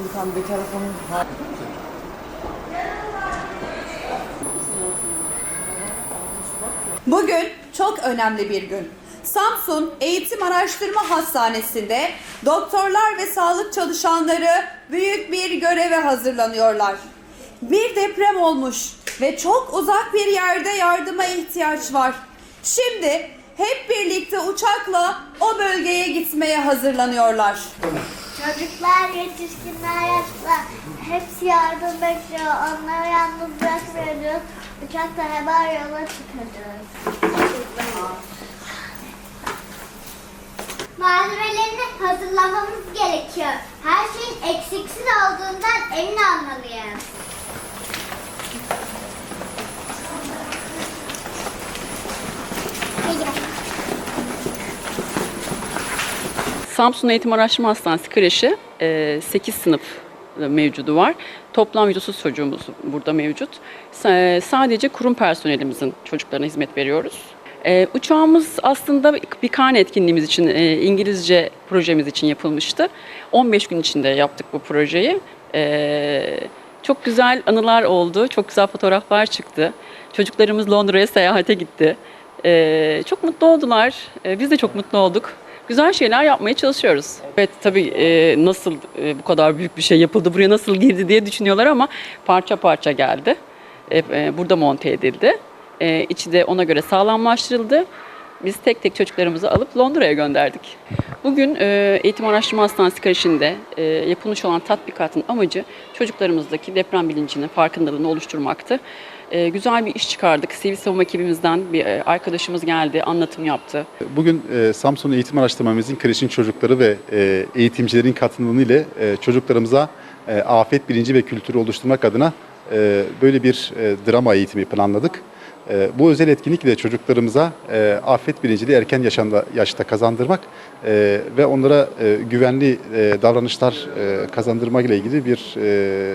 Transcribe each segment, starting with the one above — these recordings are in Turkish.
Furkan bir telefonun Bugün çok önemli bir gün. Samsun Eğitim Araştırma Hastanesi'nde doktorlar ve sağlık çalışanları büyük bir göreve hazırlanıyorlar. Bir deprem olmuş ve çok uzak bir yerde yardıma ihtiyaç var. Şimdi hep birlikte uçakla o bölgeye gitmeye hazırlanıyorlar. Çocuklar, yetişkinler, yaşlılar hepsi yardım bekliyor. Onları yalnız bırakmıyoruz. Uçakla hemen yola çıkacağız. Malzemelerini hazırlamamız gerekiyor. Her şeyin eksiksiz olduğundan emin olmalıyız. Samsun Eğitim Araştırma Hastanesi kreşi 8 sınıf mevcudu var. Toplam 130 çocuğumuz burada mevcut. Sa- Sadece kurum personelimizin çocuklarına hizmet veriyoruz. E, uçağımız aslında bir karne etkinliğimiz için, e, İngilizce projemiz için yapılmıştı. 15 gün içinde yaptık bu projeyi. E, çok güzel anılar oldu, çok güzel fotoğraflar çıktı. Çocuklarımız Londra'ya seyahate gitti. E, çok mutlu oldular, E, biz de çok mutlu olduk. Güzel şeyler yapmaya çalışıyoruz. Evet tabii e, nasıl e, bu kadar büyük bir şey yapıldı, buraya nasıl girdi diye düşünüyorlar ama parça parça geldi. E, e, burada monte edildi. E, içi de ona göre sağlamlaştırıldı. Biz tek tek çocuklarımızı alıp Londra'ya gönderdik. Bugün e, Eğitim Araştırma Hastanesi karışında e, yapılmış olan tatbikatın amacı çocuklarımızdaki deprem bilincinin farkındalığını oluşturmaktı. E, güzel bir iş çıkardık. Sivil savunma ekibimizden bir e, arkadaşımız geldi, anlatım yaptı. Bugün e, Samsun Eğitim Araştırmamızın kreşin çocukları ve e, eğitimcilerin katılımı ile e, çocuklarımıza e, afet bilinci ve kültürü oluşturmak adına e, böyle bir e, drama eğitimi planladık. E, bu özel etkinlikle çocuklarımıza e, afet bilincini erken yaşanda, yaşta kazandırmak e, ve onlara e, güvenli e, davranışlar e, kazandırmak ile ilgili bir e,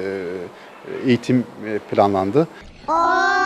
eğitim e, planlandı. 哦。